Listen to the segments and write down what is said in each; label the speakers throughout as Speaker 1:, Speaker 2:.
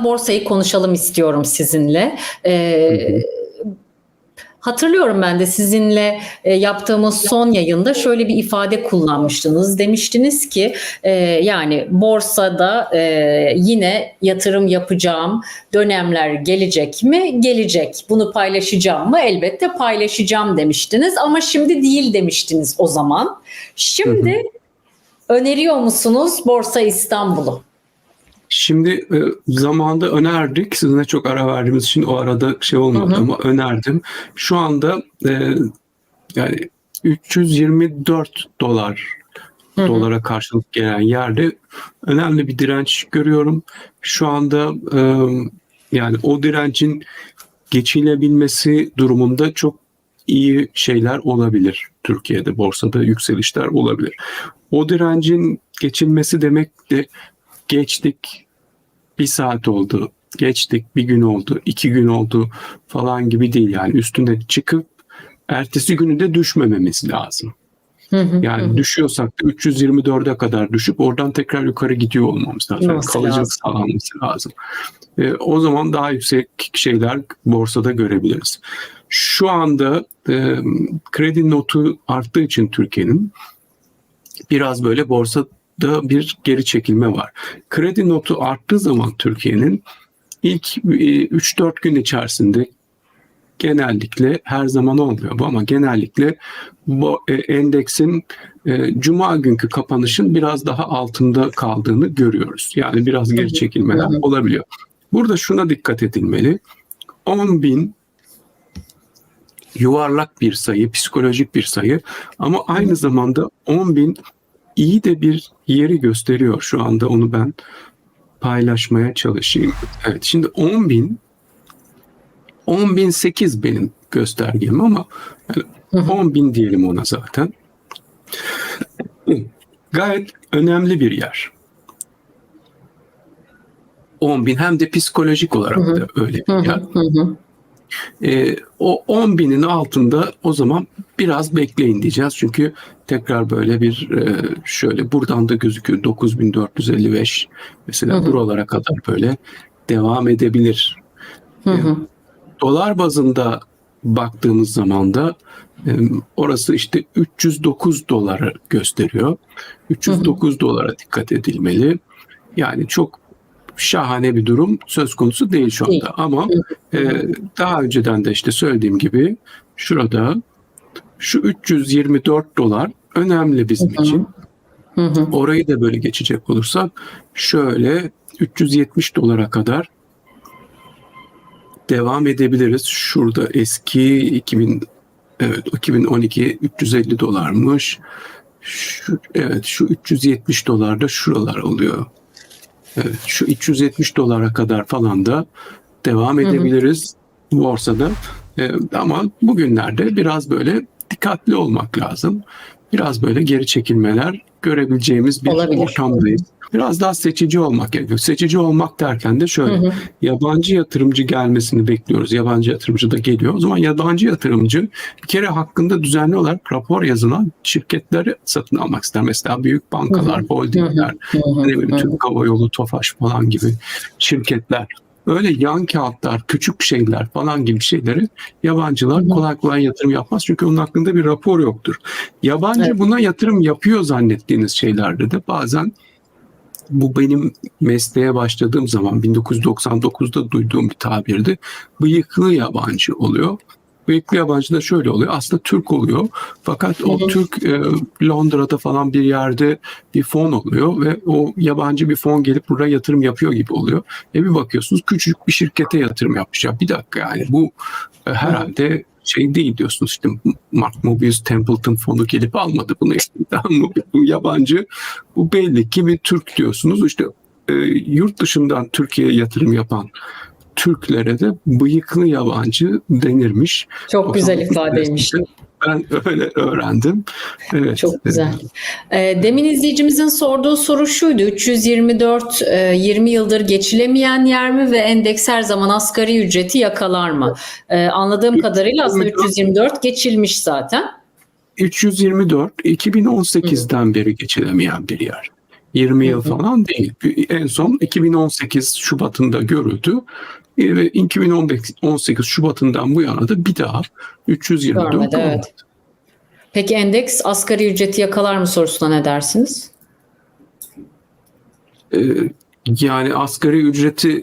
Speaker 1: biraz borsayı konuşalım istiyorum sizinle. Ee, Hatırlıyorum ben de sizinle e, yaptığımız son yayında şöyle bir ifade kullanmıştınız. Demiştiniz ki e, yani borsada e, yine yatırım yapacağım dönemler gelecek mi? Gelecek. Bunu paylaşacağım mı? Elbette paylaşacağım demiştiniz ama şimdi değil demiştiniz o zaman. Şimdi öneriyor musunuz Borsa İstanbul'u?
Speaker 2: Şimdi e, zamanda önerdik. Sizinle çok ara verdiğimiz için o arada şey olmadı
Speaker 1: Hı hı.
Speaker 2: ama önerdim. Şu anda e, yani 324 dolar
Speaker 1: Hı hı.
Speaker 2: dolara karşılık gelen yerde önemli bir direnç görüyorum. Şu anda e, yani o direncin geçilebilmesi durumunda çok iyi şeyler olabilir. Türkiye'de borsada yükselişler olabilir. O direncin geçilmesi demek de geçtik bir saat oldu, geçtik bir gün oldu, iki gün oldu falan gibi değil yani üstüne çıkıp ertesi günü de düşmememiz lazım.
Speaker 1: Hı hı,
Speaker 2: Yani
Speaker 1: hı
Speaker 2: düşüyorsak da 324'e kadar düşüp oradan tekrar yukarı gidiyor olmamız lazım. Yani
Speaker 1: lazım.
Speaker 2: sağlanması lazım. E, o zaman daha yüksek şeyler borsada görebiliriz. Şu anda e, kredi notu arttığı için Türkiye'nin biraz böyle borsada bir geri çekilme var. Kredi notu arttığı zaman Türkiye'nin ilk e, 3-4 gün içerisinde genellikle her zaman olmuyor bu ama genellikle bu e, endeksin e, cuma günkü kapanışın biraz daha altında kaldığını görüyoruz. Yani biraz geri çekilmeler olabiliyor. Burada şuna dikkat edilmeli. 10 bin yuvarlak bir sayı, psikolojik bir sayı ama aynı zamanda 10 bin iyi de bir yeri gösteriyor. Şu anda onu ben paylaşmaya çalışayım. Evet şimdi 10 bin 10 bin 8 benim göstergem ama yani
Speaker 1: Hı hı.
Speaker 2: 10 bin diyelim ona zaten. Gayet önemli bir yer. 10 bin hem de psikolojik olarak da öyle bir yer.
Speaker 1: Hı hı.
Speaker 2: Ee, o 10 binin altında o zaman biraz bekleyin diyeceğiz. Çünkü tekrar böyle bir e, şöyle buradan da gözüküyor 9455 mesela
Speaker 1: Hı hı.
Speaker 2: buralara kadar böyle devam edebilir.
Speaker 1: Hı hı.
Speaker 2: Dolar bazında baktığımız zaman da e, orası işte 309 doları gösteriyor. 309 dolara dikkat edilmeli. Yani çok şahane bir durum söz konusu değil şu anda.
Speaker 1: Değil.
Speaker 2: Ama e, daha önceden de işte söylediğim gibi şurada şu 324 dolar önemli bizim
Speaker 1: Hı hı.
Speaker 2: için.
Speaker 1: Hı hı.
Speaker 2: Orayı da böyle geçecek olursak şöyle 370 dolara kadar devam edebiliriz. Şurada eski 2000 evet 2012 350 dolarmış. Şu, evet şu 370 dolar da şuralar oluyor. Şu 370 dolara kadar falan da devam
Speaker 1: hı.
Speaker 2: edebiliriz borsada. Ee, ama bugünlerde biraz böyle dikkatli olmak lazım. Biraz böyle geri çekilmeler görebileceğimiz bir
Speaker 1: Olabilir.
Speaker 2: ortamdayız. Biraz daha seçici olmak gerekiyor. Seçici olmak derken de şöyle
Speaker 1: Hı hı.
Speaker 2: yabancı yatırımcı gelmesini bekliyoruz. Yabancı yatırımcı da geliyor. O zaman yabancı yatırımcı bir kere hakkında düzenli olarak rapor yazılan şirketleri satın almak ister. Mesela büyük bankalar, holdingler,
Speaker 1: Hı hı.
Speaker 2: Türk Hava Yolu, Tofaş falan gibi şirketler. Öyle yan kağıtlar, küçük şeyler falan gibi şeyleri yabancılar kolay kolay yatırım yapmaz. Çünkü onun hakkında bir rapor yoktur. Yabancı
Speaker 1: Evet.
Speaker 2: buna yatırım yapıyor zannettiğiniz şeylerde de bazen bu benim mesleğe başladığım zaman 1999'da duyduğum bir tabirdi. Bıyıklı yabancı oluyor. Bıyıklı yabancı da şöyle oluyor. Aslında Türk oluyor. Fakat o. Türk e, Londra'da falan bir yerde bir fon oluyor ve o yabancı bir fon gelip buraya yatırım yapıyor gibi oluyor. E bir bakıyorsunuz küçük bir şirkete yatırım yapmış. Ya bir dakika yani bu e, herhalde şey değil diyorsunuz işte Mark Mobius Templeton fonu gelip almadı bunu. Tamam mı? Bu yabancı bu belli ki bir Türk diyorsunuz. İşte e, yurt dışından Türkiye'ye yatırım yapan Türklere de bıyıklı yabancı denirmiş.
Speaker 1: Çok güzel
Speaker 2: 99
Speaker 1: ifadeymiş.
Speaker 2: Ben öyle öğrendim. Evet.
Speaker 1: Çok güzel. Ee, Demin izleyicimizin sorduğu soru şuydu. 324 e, 20 yıldır geçilemeyen yer mi ve endeks her zaman asgari ücreti yakalar mı? Ee, Anladığım kadarıyla aslında 324 geçilmiş zaten.
Speaker 2: 324 2018'den beri geçilemeyen bir yer. 20
Speaker 1: Hı
Speaker 2: yıl falan değil. En son 2018 Şubat'ında görüldü. E, Ve 2018 Şubat'ından bu yana da bir daha 324
Speaker 1: Görmedi,
Speaker 2: olmadı.
Speaker 1: evet. Peki endeks asgari ücreti yakalar mı sorusuna ne dersiniz?
Speaker 2: Ee, yani asgari ücreti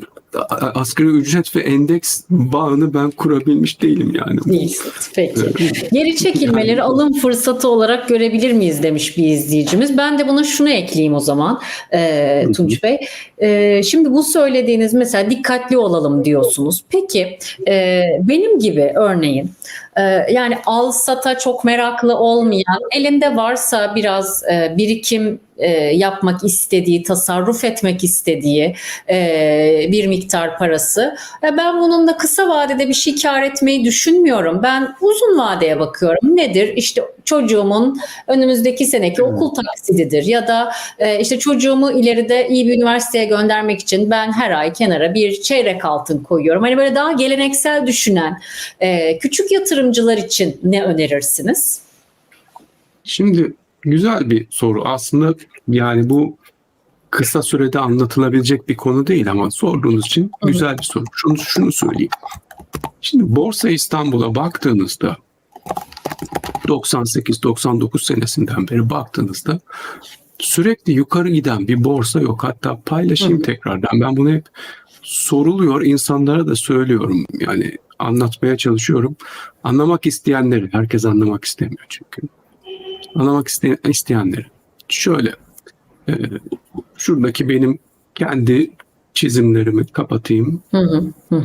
Speaker 2: asgari ücret ve endeks bağını ben kurabilmiş değilim yani.
Speaker 1: Değilsiniz. Peki.
Speaker 2: Evet.
Speaker 1: Geri çekilmeleri alım fırsatı olarak görebilir miyiz demiş bir izleyicimiz. Ben de buna şunu ekleyeyim o zaman e. Tunç Bey. E, şimdi bu söylediğiniz mesela dikkatli olalım diyorsunuz. Peki e, benim gibi örneğin yani al sata çok meraklı olmayan elinde varsa biraz e, birikim e, yapmak istediği, tasarruf etmek istediği e, bir miktar parası. Ben bununla kısa vadede bir şey kar etmeyi düşünmüyorum. Ben uzun vadeye bakıyorum. Nedir? İşte çocuğumun önümüzdeki seneki okul taksididir ya da işte çocuğumu ileride iyi bir üniversiteye göndermek için ben her ay kenara bir çeyrek altın koyuyorum. Hani böyle daha geleneksel düşünen küçük yatırımcılar için ne önerirsiniz?
Speaker 2: Şimdi güzel bir soru. Aslında yani bu kısa sürede anlatılabilecek bir konu değil ama sorduğunuz için güzel bir soru. Şunu, şunu söyleyeyim. Şimdi Borsa İstanbul'a baktığınızda 98-99 senesinden beri baktığınızda sürekli yukarı giden bir borsa yok. Hatta paylaşayım tekrardan. Ben bunu hep soruluyor. insanlara da söylüyorum. Yani anlatmaya çalışıyorum. Anlamak isteyenleri, herkes anlamak istemiyor çünkü. Anlamak iste- isteyenleri. Şöyle, e, şuradaki benim kendi çizimlerimi kapatayım.
Speaker 1: Hı hı, hı.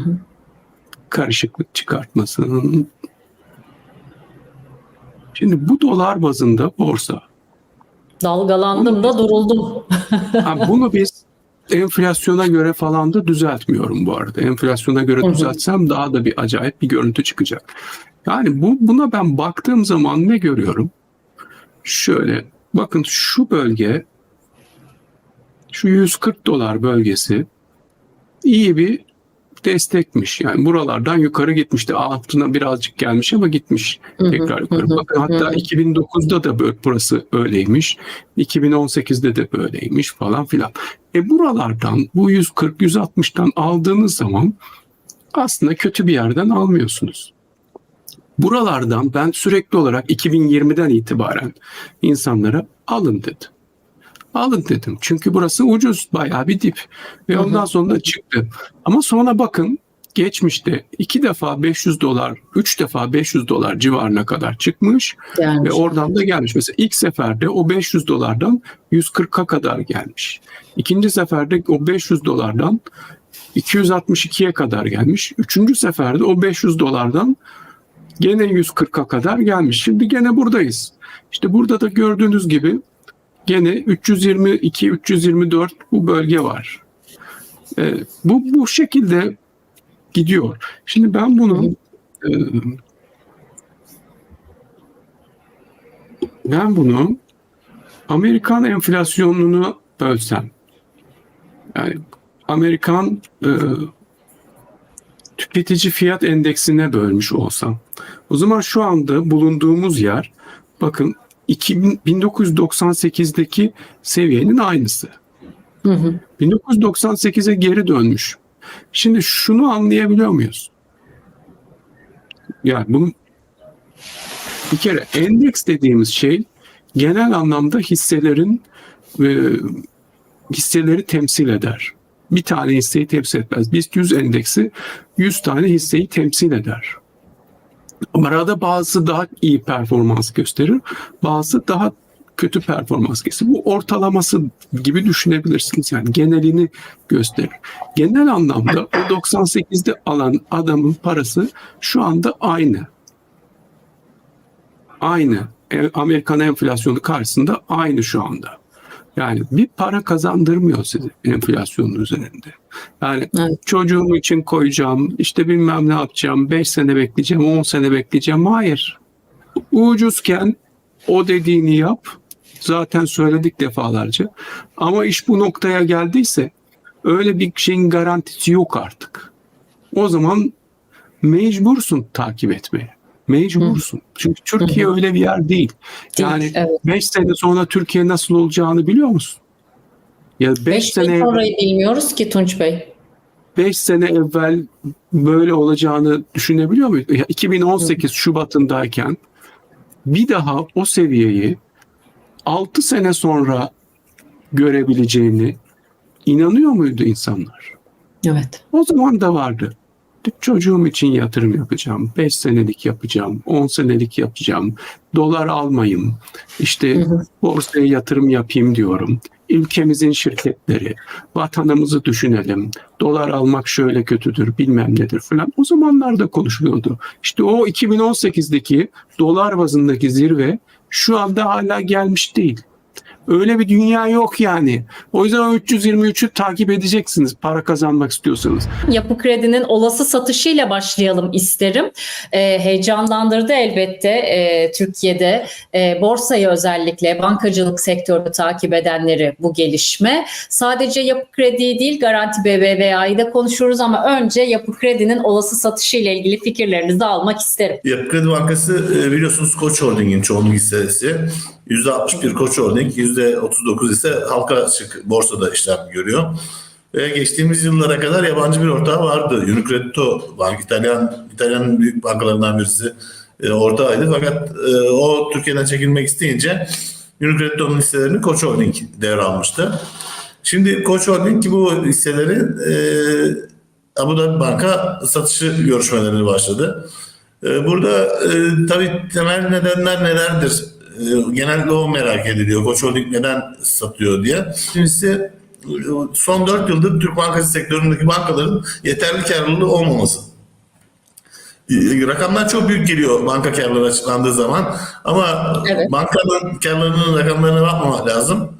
Speaker 2: Karışıklık çıkartmasın. Şimdi bu dolar bazında borsa.
Speaker 1: Dalgalandım da duruldum.
Speaker 2: Ha, bunu biz enflasyona göre falan da düzeltmiyorum bu arada. Enflasyona göre düzeltsem daha da bir acayip bir görüntü çıkacak. Yani bu buna ben baktığım zaman ne görüyorum? Şöyle bakın şu bölge şu 140 dolar bölgesi iyi bir destekmiş. Yani buralardan yukarı gitmişti. Altına birazcık gelmiş ama gitmiş tekrar yukarı. Bakın hatta
Speaker 1: hı hı.
Speaker 2: 2009'da da böyle, burası öyleymiş. 2018'de de böyleymiş falan filan. E buralardan bu 140-160'tan aldığınız zaman aslında kötü bir yerden almıyorsunuz. Buralardan ben sürekli olarak 2020'den itibaren insanlara alın dedim. Alın dedim. Çünkü burası ucuz bayağı bir dip. Ve
Speaker 1: Hı hı.
Speaker 2: ondan sonra da çıktı. Ama sonra bakın geçmişte iki defa 500 dolar, üç defa 500 dolar civarına kadar çıkmış
Speaker 1: Gelmiş.
Speaker 2: ve oradan da gelmiş. Mesela ilk seferde o 500 dolardan 140'a kadar gelmiş. İkinci seferde o 500 dolardan 262'ye kadar gelmiş. Üçüncü seferde o 500 dolardan gene 140'a kadar gelmiş. Şimdi gene buradayız. İşte burada da gördüğünüz gibi gene 322 324 bu bölge var. Ee, bu bu şekilde gidiyor. Şimdi ben bunu e, ben bunu Amerikan enflasyonunu bölsem yani Amerikan e, tüketici fiyat endeksine bölmüş olsam o zaman şu anda bulunduğumuz yer bakın 2000, 1998'deki seviyenin aynısı.
Speaker 1: Hı hı.
Speaker 2: 1998'e geri dönmüş. Şimdi şunu anlayabiliyor muyuz? Yani bunu bir kere endeks dediğimiz şey genel anlamda hisselerin e, hisseleri temsil eder. Bir tane hisseyi temsil etmez. BIST 100 endeksi 100 tane hisseyi temsil eder. Arada bazısı daha iyi performans gösterir, bazısı daha kötü performans gösterir. Bu ortalaması gibi düşünebilirsiniz. Yani genelini gösterir. Genel anlamda o 98'de alan adamın parası şu anda aynı. Aynı. E, Amerikan enflasyonu karşısında aynı şu anda. Yani bir para kazandırmıyor size enflasyonun üzerinde. Yani
Speaker 1: Evet.
Speaker 2: çocuğum için koyacağım, işte bilmem ne yapacağım, 5 sene bekleyeceğim, 10 sene bekleyeceğim. Hayır. Ucuzken o dediğini yap. Zaten söyledik defalarca. Ama iş bu noktaya geldiyse öyle bir şeyin garantisi yok artık. O zaman mecbursun takip etmeye. Mecbursun. Çünkü Türkiye öyle bir yer değil. Yani
Speaker 1: evet.
Speaker 2: 5 sene sonra Türkiye nasıl olacağını biliyor musun? Ya 5
Speaker 1: 5
Speaker 2: sene
Speaker 1: sonrayı bilmiyoruz ki Tunç Bey.
Speaker 2: 5 sene evvel böyle olacağını düşünebiliyor muyuz? Ya 2018 Şubat'ındayken bir daha o seviyeyi 6 sene sonra görebileceğini inanıyor muydu insanlar?
Speaker 1: Evet.
Speaker 2: O zaman da vardı. Çocuğum için yatırım yapacağım. 5 senelik yapacağım. 10 senelik yapacağım. Dolar almayayım. İşte
Speaker 1: Hı hı.
Speaker 2: borsaya yatırım yapayım diyorum. Ülkemizin şirketleri, vatanımızı düşünelim. Dolar almak şöyle kötüdür, bilmem nedir falan. O zamanlarda konuşuluyordu. İşte o 2018'deki dolar bazındaki zirve şu anda hala gelmiş değil. Öyle bir dünya yok yani. O yüzden o 323'ü takip edeceksiniz para kazanmak istiyorsanız.
Speaker 1: Yapı Kredi'nin olası satışıyla başlayalım isterim. Ee, heyecanlandırdı elbette e, Türkiye'de e, borsayı özellikle bankacılık sektörünü takip edenleri bu gelişme. Sadece Yapı Kredi değil Garanti BBVA'yı da konuşuruz ama önce Yapı Kredi'nin olası satışıyla ilgili fikirlerinizi almak isterim.
Speaker 3: Yapı Kredi Bankası e, biliyorsunuz Koç Holding'in çoğunluk hissesi. %61 Koç Holding, %39 ise halka açık borsada işlem görüyor. Ve geçtiğimiz yıllara kadar yabancı bir ortağı vardı. Unicredito Bank, İtalyan İtalyan büyük bankalarından birisi e, ortağıydı. Fakat e, o Türkiye'den çekilmek isteyince Unicredito'nun hisselerini Koç Holding devralmıştı. Şimdi Koç Holding bu hisseleri e, Abu Dhabi Bank'a satışı görüşmeleri başladı. Ee, Burada e, tabii temel nedenler nelerdir? E, genelde o merak ediliyor. Koç Holding neden satıyor diye. Birincisi e, son 4 yıldır Türk bankası sektöründeki bankaların yeterli karlılığı olmaması. E, Rakamlar çok büyük geliyor banka karları açıklandığı zaman ama
Speaker 1: Evet.
Speaker 3: bankanın karlarının rakamlarına bakmamak lazım.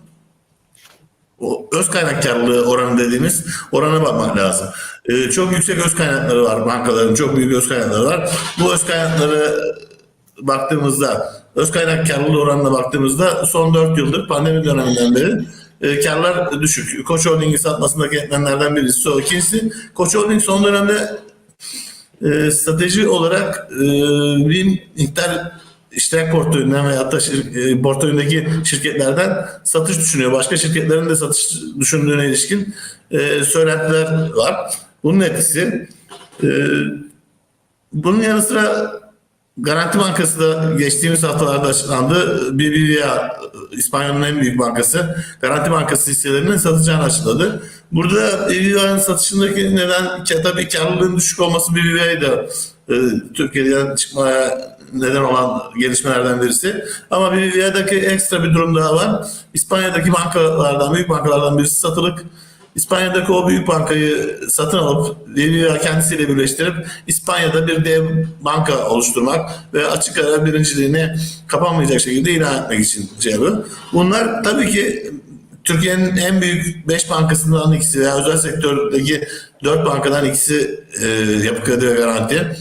Speaker 3: O öz kaynak karlılığı oranı dediğimiz orana bakmak lazım. Ee, çok yüksek öz kaynakları var bankaların, çok büyük öz kaynakları var. Bu öz kaynakları baktığımızda, öz kaynak karlılığı oranına baktığımızda son 4 yıldır pandemi döneminden beri e, karlar düşük. Koç Holding'i satmasındaki etmenlerden birisi o. İkincisi Koç Holding son dönemde e, strateji olarak e, bir miktar işlem portföyünden veyahut da şir, e, portföyündeki şirketlerden satış düşünüyor. Başka şirketlerin de satış düşündüğüne ilişkin e, söylentiler var. Bunun etkisi. E, bunun yanı sıra Garanti Bankası da geçtiğimiz haftalarda açıklandı. BBVA, İspanya'nın en büyük bankası, Garanti Bankası hisselerinin satacağını açıkladı. Burada BBVA'nın satışındaki neden tabii karlılığın düşük olması BBVA'yı da e, Türkiye'den çıkmaya neden olan gelişmelerden birisi. Ama BBVA'daki ekstra bir durum daha var. İspanya'daki bankalardan, büyük bankalardan birisi satılık. İspanya'daki o büyük bankayı satın alıp BBVA kendisiyle birleştirip İspanya'da bir dev banka oluşturmak ve açık ara birinciliğini kapanmayacak şekilde ilan etmek için şey yapıyor. Bunlar tabii ki Türkiye'nin en büyük 5 bankasından ikisi veya özel sektördeki 4 bankadan ikisi e, yapı kredi ve garanti.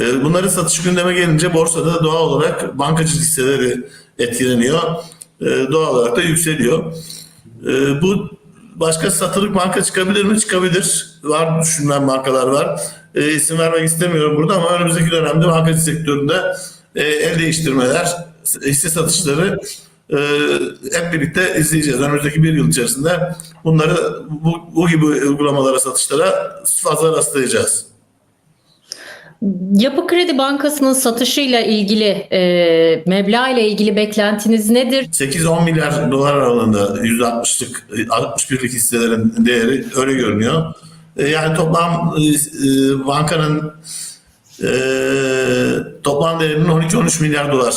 Speaker 3: E, bunların satış gündeme gelince borsada doğal olarak bankacılık hisseleri etkileniyor. E, doğal olarak da yükseliyor. E, bu başka satılık banka çıkabilir mi? Çıkabilir. Var düşünülen bankalar var. E, isim vermek istemiyorum burada ama önümüzdeki dönemde bankacılık sektöründe e, el değiştirmeler, hisse satışları e, hep birlikte izleyeceğiz. Önümüzdeki bir yıl içerisinde bunları bu, bu gibi uygulamalara, satışlara fazla rastlayacağız.
Speaker 1: Yapı Kredi Bankası'nın satışıyla ilgili e, meblağ ile ilgili beklentiniz nedir?
Speaker 3: 8-10 milyar dolar aralığında %60'lık 61'lik hisselerin değeri öyle görünüyor. E, Yani toplam e, e, bankanın e, toplam değerinin 12-13 milyar dolar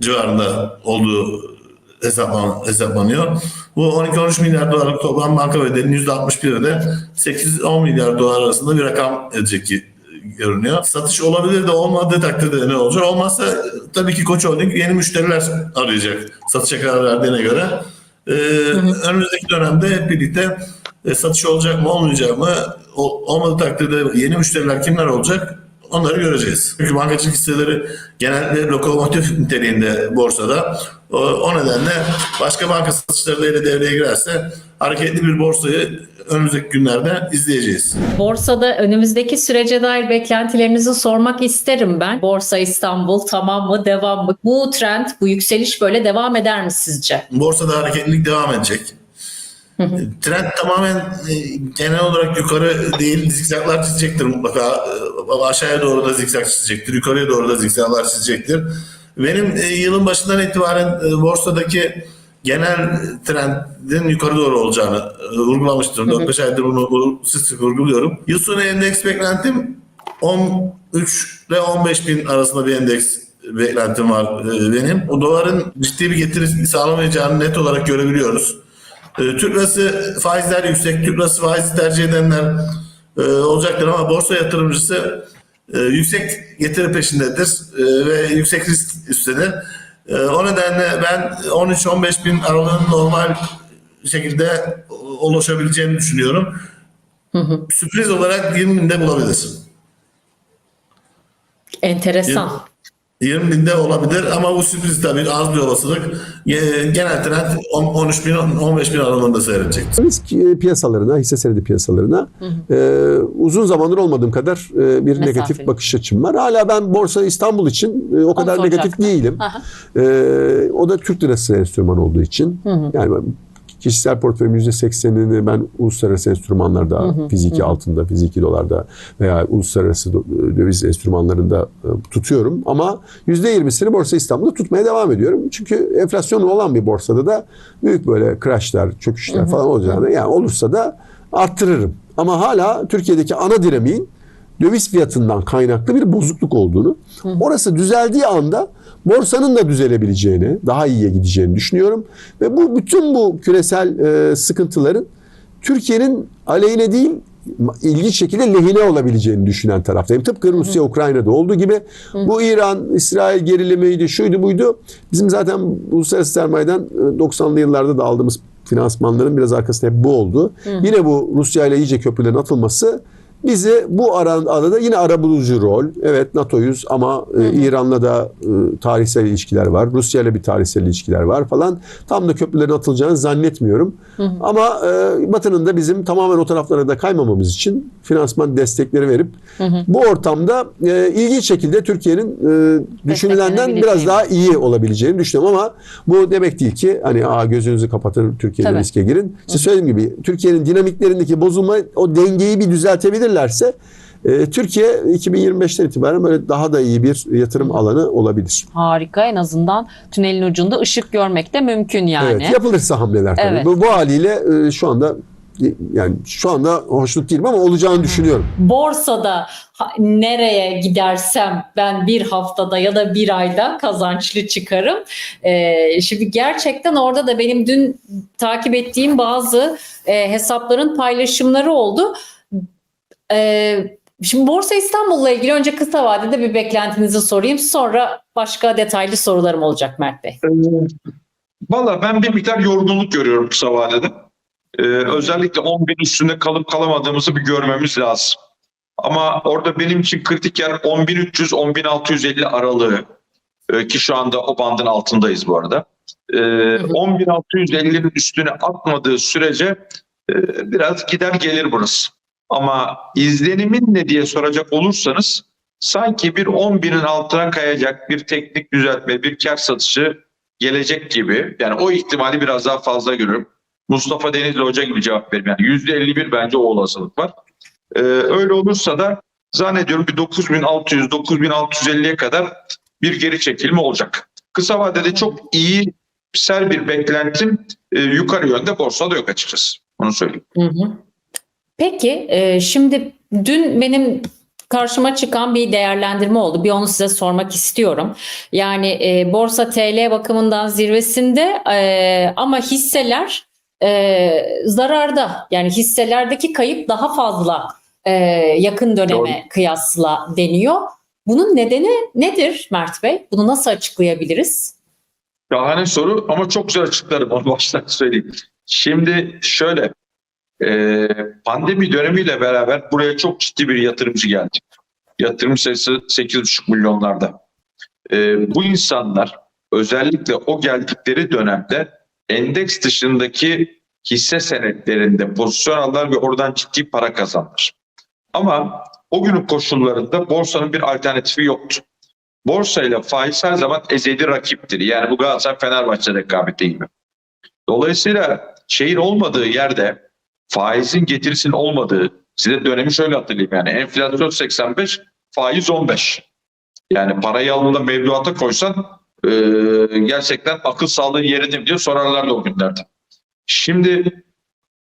Speaker 3: civarında olduğu hesaplan, hesaplanıyor. Bu 12-13 milyar dolarlık toplam banka bedelinin %61'i de 8-10 milyar dolar arasında bir rakam edecek görünüyor. Satış olabilir de olmadığı takdirde ne olacak? Olmazsa tabii ki Koç Holding yeni müşteriler arayacak satışa karar verdiğine göre. Ee, önümüzdeki dönemde hep birlikte e, satış olacak mı olmayacak mı? O, olmadığı takdirde yeni müşteriler kimler olacak? Onları göreceğiz. Çünkü bankacılık hisseleri genelde lokomotif niteliğinde borsada. O, o nedenle başka banka satışları da devreye girerse hareketli bir borsayı önümüzdeki günlerde izleyeceğiz.
Speaker 1: Borsada önümüzdeki sürece dair beklentilerinizi sormak isterim ben. Borsa İstanbul tamam mı, devam mı? Bu trend, bu yükseliş böyle devam eder mi sizce?
Speaker 3: Borsada hareketlilik devam edecek.
Speaker 1: Hı hı.
Speaker 3: Trend tamamen e, genel olarak yukarı değil zikzaklar çizecektir mutlaka. E, Aşağıya doğru da zikzak çizecektir. Yukarıya doğru da zikzaklar çizecektir. Benim e, yılın başından itibaren borsadaki genel trendin yukarı doğru olacağını e, vurgulamıştım. 4-5 aydır bunu sık vurguluyorum. Yıl sonu endeks beklentim 13 ile 15 bin arasında bir endeks beklentim var e, benim. O doların ciddi bir getiri sağlamayacağını net olarak görebiliyoruz. E, Türk lirası faizler yüksek. Türk lirası faizi tercih edenler olacaktır ama borsa yatırımcısı yüksek getiri peşindedir ve yüksek risk üstlenir. E, o nedenle ben 13-15 bin aralığının normal şekilde ulaşabileceğini düşünüyorum. Sürpriz olarak 20 binde bulabilirsin.
Speaker 1: Enteresan.
Speaker 3: 20 binde olabilir ama bu sürpriz tabii az bir olasılık. Genel trend 10 13 bin 15 bin aralığında seyredecektir.
Speaker 4: Risk e, piyasalarına, hisse senedi piyasalarına e, uzun zamandır olmadığım kadar e, bir negatif
Speaker 1: Mesafeli.
Speaker 4: bakış açım var. Hala ben Borsa İstanbul için e, o kadar negatif değilim.
Speaker 1: Aha.
Speaker 4: E, o da Türk lirası enstrüman olduğu için. Yani ben kişisel portföyüm %80'ini ben uluslararası enstrümanlarda, fiziki altında, fiziki dolarda veya uluslararası döviz enstrümanlarında e, tutuyorum. Ama %20'sini Borsa İstanbul'da tutmaya devam ediyorum. Çünkü enflasyon olan bir borsada da büyük böyle crashlar, çöküşler falan olacağını yani olursa da arttırırım. Ama hala Türkiye'deki ana dinamiğin döviz fiyatından kaynaklı bir bozukluk olduğunu, orası düzeldiği anda borsanın da düzelebileceğini, daha iyiye gideceğini düşünüyorum. Ve bu bütün bu küresel e, sıkıntıların Türkiye'nin aleyhine değil, ilginç şekilde lehine olabileceğini düşünen taraftayım. Tıpkı Rusya, Ukrayna'da olduğu gibi bu İran, İsrail gerilimiydi, şuydu buydu. Bizim zaten uluslararası sermayeden e, 90'lı yıllarda da aldığımız finansmanların biraz arkasında hep bu oldu. Yine bu Rusya ile iyice köprülerin atılması bizi bu ara- arada yine arabulucu rol. Evet NATO'yuz ama e, İran'la da e, tarihsel ilişkiler var. Rusya ile bir tarihsel ilişkiler var falan. Tam da köprülerin atılacağını zannetmiyorum. Ama e, Batı'nın da bizim tamamen o taraflara da kaymamamız için finansman destekleri verip bu ortamda e, ilginç şekilde Türkiye'nin e, düşünülenden biraz daha iyi olabileceğini düşünüyorum ama bu demek değil ki hani Aa, gözünüzü kapatın Türkiye'de riske girin. İşte söylediğim gibi Türkiye'nin dinamiklerindeki bozulma o dengeyi bir düzeltebilirlerse e, Türkiye 2025'ten itibaren böyle daha da iyi bir yatırım alanı olabilir.
Speaker 5: Harika en azından tünelin ucunda ışık görmek de mümkün yani.
Speaker 4: Evet, yapılırsa hamleler tabii.
Speaker 5: Evet.
Speaker 4: Bu, bu haliyle e, şu anda yani şu anda hoşnut değilim ama olacağını düşünüyorum.
Speaker 1: Borsada nereye gidersem ben bir haftada ya da bir ayda kazançlı çıkarım. Ee, şimdi gerçekten orada da benim dün takip ettiğim bazı e, hesapların paylaşımları oldu. Ee, şimdi Borsa İstanbul'la ilgili önce kısa vadede bir beklentinizi sorayım. Sonra başka detaylı sorularım olacak Mert Bey.
Speaker 6: Valla ben bir miktar yorgunluk görüyorum kısa vadede. Ee, özellikle 10 bin üstünde kalıp kalamadığımızı bir görmemiz lazım. Ama orada benim için kritik yer 10.300-10.650 aralığı. Ee, ki şu anda o bandın altındayız bu arada. Ee, 10.650'nin üstüne atmadığı sürece e, biraz gider gelir burası. Ama izlenimin ne diye soracak olursanız sanki bir 10.000'in altına kayacak bir teknik düzeltme, bir kar satışı gelecek gibi. Yani o ihtimali biraz daha fazla görüyorum. Mustafa Denizli Hoca gibi cevap verim. Yani %51 bence o olasılık var. Ee, öyle olursa da zannediyorum bir 9600 9650'ye kadar bir geri çekilme olacak. Kısa vadede çok iyi ser bir beklentim e, yukarı yönde borsada yok açıkçası. Onu söyleyeyim.
Speaker 1: Hı hı. Peki e, şimdi dün benim karşıma çıkan bir değerlendirme oldu. Bir onu size sormak istiyorum. Yani e, borsa TL bakımından zirvesinde e, ama hisseler e, zararda. Yani hisselerdeki kayıp daha fazla e, yakın döneme kıyasla deniyor. Bunun nedeni nedir Mert Bey? Bunu nasıl açıklayabiliriz?
Speaker 6: Şahane soru ama çok güzel açıklarım onu baştan söyleyeyim. Şimdi şöyle e, pandemi dönemiyle beraber buraya çok ciddi bir yatırımcı geldi. Yatırım sayısı 8,5 milyonlarda. E, bu insanlar özellikle o geldikleri dönemde endeks dışındaki hisse senetlerinde pozisyon aldılar ve oradan ciddi para kazandılar. Ama o günün koşullarında borsanın bir alternatifi yoktu. Borsayla faiz her zaman ezeli rakiptir. Yani bu Galatasaray Fenerbahçe rekabeti gibi. Dolayısıyla şeyin olmadığı yerde faizin getirisinin olmadığı size dönemi şöyle hatırlayayım yani enflasyon 85 faiz 15. Yani parayı aldığında mevduata koysan e, gerçekten akıl sağlığı yerinde mi diye sorarlardı o günlerde. Şimdi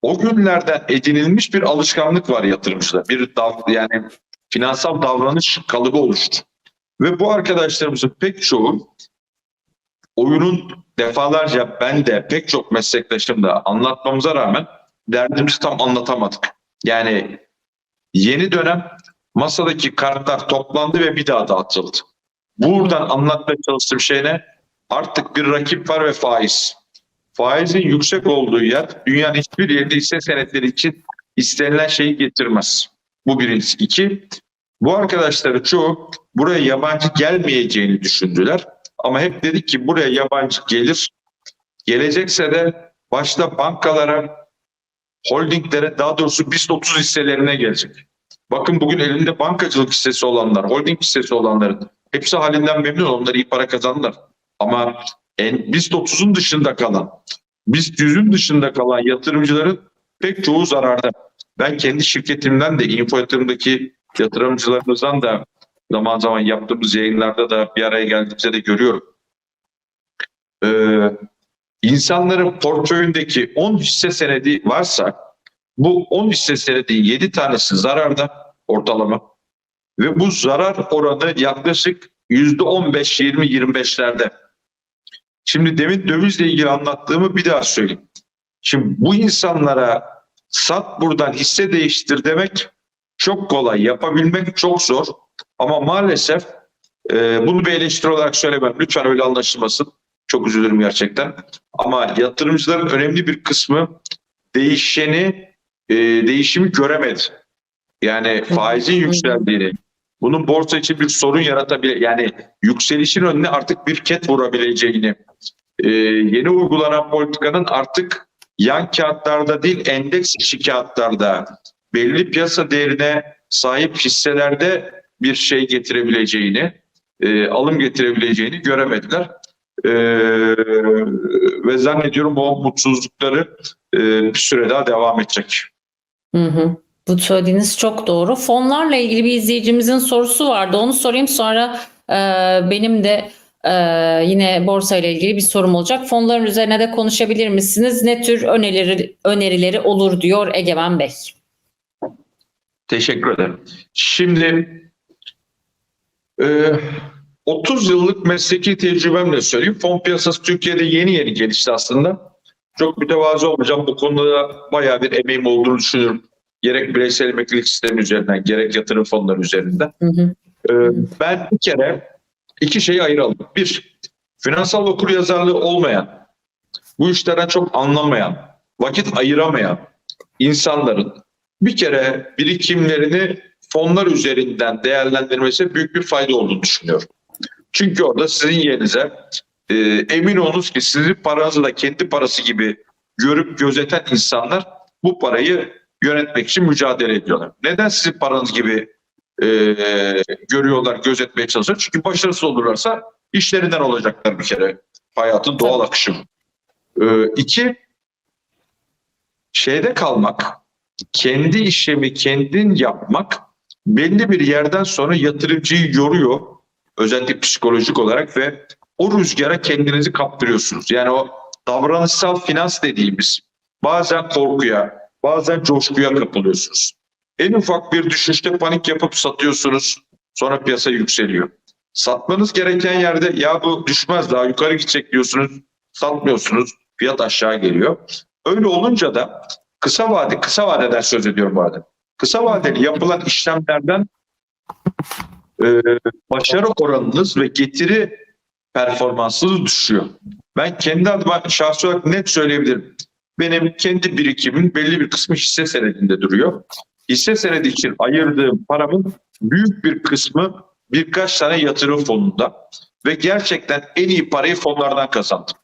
Speaker 6: o günlerden edinilmiş bir alışkanlık var yatırımcıda. Bir dav, yani finansal davranış kalıbı oluştu. Ve bu arkadaşlarımızın pek çoğu oyunun defalarca ben de pek çok meslektaşım da anlatmamıza rağmen derdimizi tam anlatamadık. Yani yeni dönem masadaki kartlar toplandı ve bir daha dağıtıldı. Buradan anlatmaya çalıştığım şey ne? Artık bir rakip var ve faiz. Faizin yüksek olduğu yer dünyanın hiçbir yerinde hisse senetleri için istenilen şeyi getirmez. Bu birincisi. İki, bu arkadaşları çoğu buraya yabancı gelmeyeceğini düşündüler. Ama hep dedik ki buraya yabancı gelir. Gelecekse de başta bankalara, holdinglere daha doğrusu BIST 30 hisselerine gelecek. Bakın bugün elinde bankacılık hissesi olanlar, holding hissesi olanların hepsi halinden memnun. Onlar iyi para kazandılar. Ama en, BIST 30'un dışında kalan, BIST 100'ün dışında kalan yatırımcıların pek çoğu zararda. Ben kendi şirketimden de info yatırımdaki yatırımcılarımızdan da zaman zaman yaptığımız yayınlarda da bir araya geldiğimizde de görüyorum. Ee, insanların portföyündeki 10 hisse senedi varsa bu 10 hisse senedi 7 tanesi zararda ortalama ve bu zarar oranı yaklaşık %15-20-25'lerde. Şimdi demin dövizle ilgili anlattığımı bir daha söyleyeyim. Şimdi bu insanlara sat buradan hisse değiştir demek çok kolay. Yapabilmek çok zor. Ama maalesef e, bunu bir eleştiri olarak söylemem. Lütfen öyle anlaşılmasın. Çok üzülürüm gerçekten. Ama yatırımcıların önemli bir kısmı değişeni, e, değişimi göremedi. Yani faizin yükseldiğini, bunun borsa için bir sorun yaratabilir. Yani yükselişin önüne artık bir ket vurabileceğini, e, yeni uygulanan politikanın artık yan kağıtlarda değil endeks içi kağıtlarda belli piyasa değerine sahip hisselerde bir şey getirebileceğini, e, alım getirebileceğini göremediler. E, ve zannediyorum bu mutsuzlukları e, bir süre daha devam edecek.
Speaker 1: Hı hı. Bu söylediğiniz çok doğru. Fonlarla ilgili bir izleyicimizin sorusu vardı. Onu sorayım sonra e, benim de e, yine borsa ile ilgili bir sorum olacak. Fonların üzerine de konuşabilir misiniz? Ne tür önerileri, önerileri olur diyor Egemen Bey.
Speaker 6: Teşekkür ederim. Şimdi e, 30 yıllık mesleki tecrübemle söyleyeyim. Fon piyasası Türkiye'de yeni yeni gelişti aslında. Çok mütevazı olmayacağım. Bu konuda bayağı bir emeğim olduğunu düşünüyorum. Gerek bireysel emeklilik sistemi üzerinden, gerek yatırım fonları üzerinden.
Speaker 1: Hı hı.
Speaker 6: E, ben bir kere iki şeyi ayıralım. Bir, finansal okuryazarlığı olmayan, bu işlerden çok anlamayan, vakit ayıramayan insanların bir kere birikimlerini fonlar üzerinden değerlendirmesi büyük bir fayda olduğunu düşünüyorum. Çünkü orada sizin yerinize e, emin olunuz ki sizin paranızı da kendi parası gibi görüp gözeten insanlar bu parayı yönetmek için mücadele ediyorlar. Neden sizin paranız gibi e, görüyorlar, gözetmeye çalışıyorlar? Çünkü başarısız olurlarsa işlerinden olacaklar bir kere. Hayatın doğal akışı. E, iki, şeyde kalmak, kendi işlemi kendin yapmak belli bir yerden sonra yatırımcıyı yoruyor. Özellikle psikolojik olarak ve o rüzgara kendinizi kaptırıyorsunuz. Yani o davranışsal finans dediğimiz bazen korkuya, bazen coşkuya kapılıyorsunuz. En ufak bir düşüşte panik yapıp satıyorsunuz. Sonra piyasa yükseliyor. Satmanız gereken yerde ya bu düşmez daha yukarı gidecek diyorsunuz. Satmıyorsunuz. Fiyat aşağı geliyor. Öyle olunca da kısa vade, kısa vadeden söz ediyorum bu arada. Kısa vadeli yapılan işlemlerden e, başarı oranınız ve getiri performansınız düşüyor. Ben kendi adıma şahsi olarak net söyleyebilirim. Benim kendi birikimin belli bir kısmı hisse senedinde duruyor. Hisse senedi için ayırdığım paramın büyük bir kısmı birkaç tane yatırım fonunda ve gerçekten en iyi parayı fonlardan kazandım.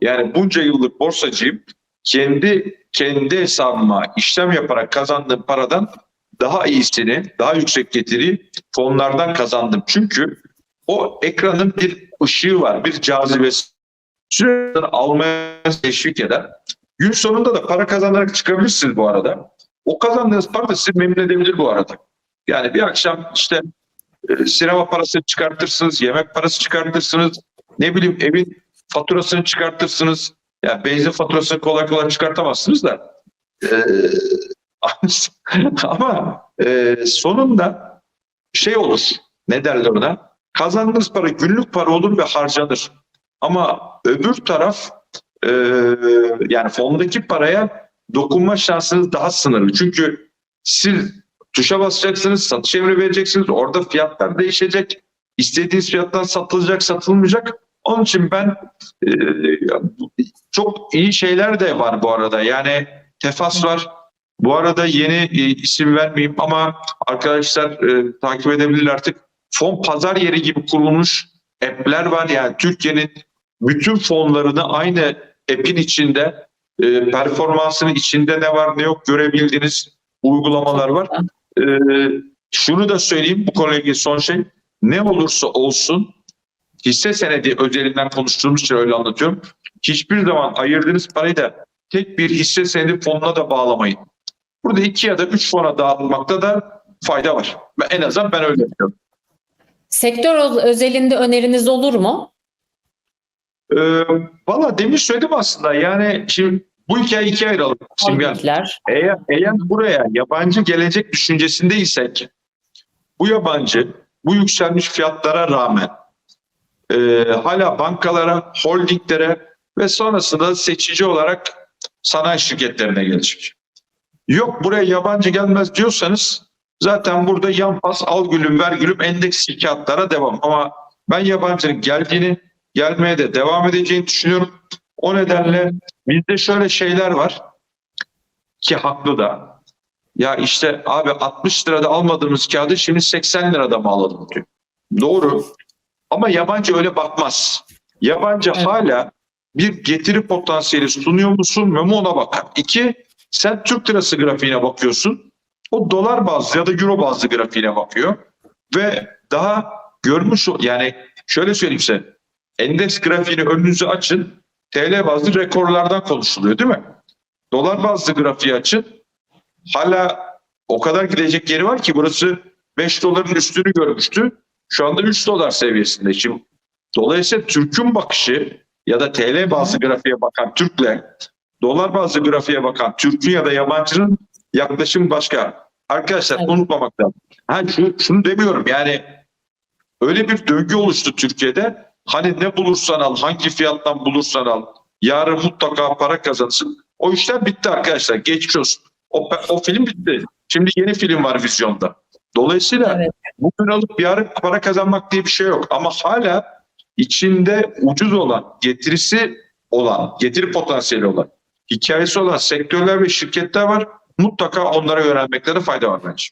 Speaker 6: Yani bunca yıllık borsacıyım. Kendi kendi hesabıma işlem yaparak kazandığım paradan daha iyisini, daha yüksek getiri fonlardan kazandım. Çünkü o ekranın bir ışığı var, bir cazibesi. Sürekli almaya teşvik eder. Gün sonunda da para kazanarak çıkabilirsiniz bu arada. O kazandığınız para da sizi memnun edebilir bu arada. Yani bir akşam işte e, sinema parası çıkartırsınız, yemek parası çıkartırsınız, ne bileyim evin faturasını çıkartırsınız. Yani benzin faturasını kolay kolay çıkartamazsınız da. E, ama e, sonunda şey olur. Ne derler ona? Kazandığınız para günlük para olur ve harcanır. Ama öbür taraf e, yani fondaki paraya dokunma şansınız daha sınırlı. Çünkü siz tuşa basacaksınız, satış emri vereceksiniz. Orada fiyatlar değişecek. İstediğiniz fiyattan satılacak, satılmayacak. Onun için ben e, çok iyi şeyler de var bu arada. Yani Tefas var. Bu arada yeni e, isim vermeyeyim ama arkadaşlar e, takip edebilirler artık. Fon pazar yeri gibi kurulmuş app'ler var. Yani Türkiye'nin bütün fonlarını aynı app'in içinde e, performansının içinde ne var ne yok görebildiğiniz uygulamalar var. E, şunu da söyleyeyim bu konuyla ilgili son şey. Ne olursa olsun hisse senedi özelinden konuştuğumuz için öyle anlatıyorum. Hiçbir zaman ayırdığınız parayı da tek bir hisse senedi fonuna da bağlamayın. Burada iki ya da üç fona dağıtmakta da fayda var. En azından ben öyle yapıyorum.
Speaker 1: Sektör öz- özelinde öneriniz olur mu?
Speaker 6: Ee, Valla demin söyledim aslında yani şimdi bu hikayeyi ikiye ayıralım.
Speaker 1: Holdingler.
Speaker 6: Eğer, eğer buraya yabancı gelecek düşüncesindeysek bu yabancı bu yükselmiş fiyatlara rağmen e, hala bankalara, holdinglere ve sonrasında seçici olarak sanayi şirketlerine gelecek. Yok buraya yabancı gelmez diyorsanız zaten burada yan pas al gülüm ver gülüm endeks kağıtlara devam. Ama ben yabancının geldiğini gelmeye de devam edeceğini düşünüyorum. O nedenle bizde şöyle şeyler var ki haklı da. Ya işte abi 60 lirada almadığımız kağıdı şimdi 80 lirada mı alalım diyor. Doğru. Ama yabancı öyle bakmaz. Yabancı
Speaker 1: Evet.
Speaker 6: hala bir getiri potansiyeli sunuyor mu sunmuyor mu ona bakar. İki, sen Türk lirası grafiğine bakıyorsun. O dolar bazlı ya da euro bazlı grafiğine bakıyor. Ve daha görmüş yani şöyle söyleyeyim size. Endeks grafiğini önünüzü açın. TL bazlı rekorlardan konuşuluyor değil mi? Dolar bazlı grafiği açın. Hala o kadar gidecek yeri var ki burası 5 doların üstünü görmüştü. Şu anda 3 dolar seviyesinde. Şimdi dolayısıyla Türk'ün bakışı ya da TL bazlı grafiğe bakan Türk'le dolar bazlı grafiğe bakan Türk'ün ya da yabancının yaklaşım başka. Arkadaşlar
Speaker 1: Evet.
Speaker 6: unutmamak lazım. Ha, şu, şunu demiyorum yani öyle bir döngü oluştu Türkiye'de. Hani ne bulursan al, hangi fiyattan bulursan al. Yarın mutlaka para kazansın. O işler bitti arkadaşlar. Geçmiş olsun. O, o film bitti. Şimdi yeni film var vizyonda. Dolayısıyla
Speaker 1: Evet.
Speaker 6: bugün alıp yarın para kazanmak diye bir şey yok. Ama hala içinde ucuz olan, getirisi olan, getiri potansiyeli olan, hikayesi olan sektörler ve şirketler var. Mutlaka onlara yönelmekte de fayda var bence.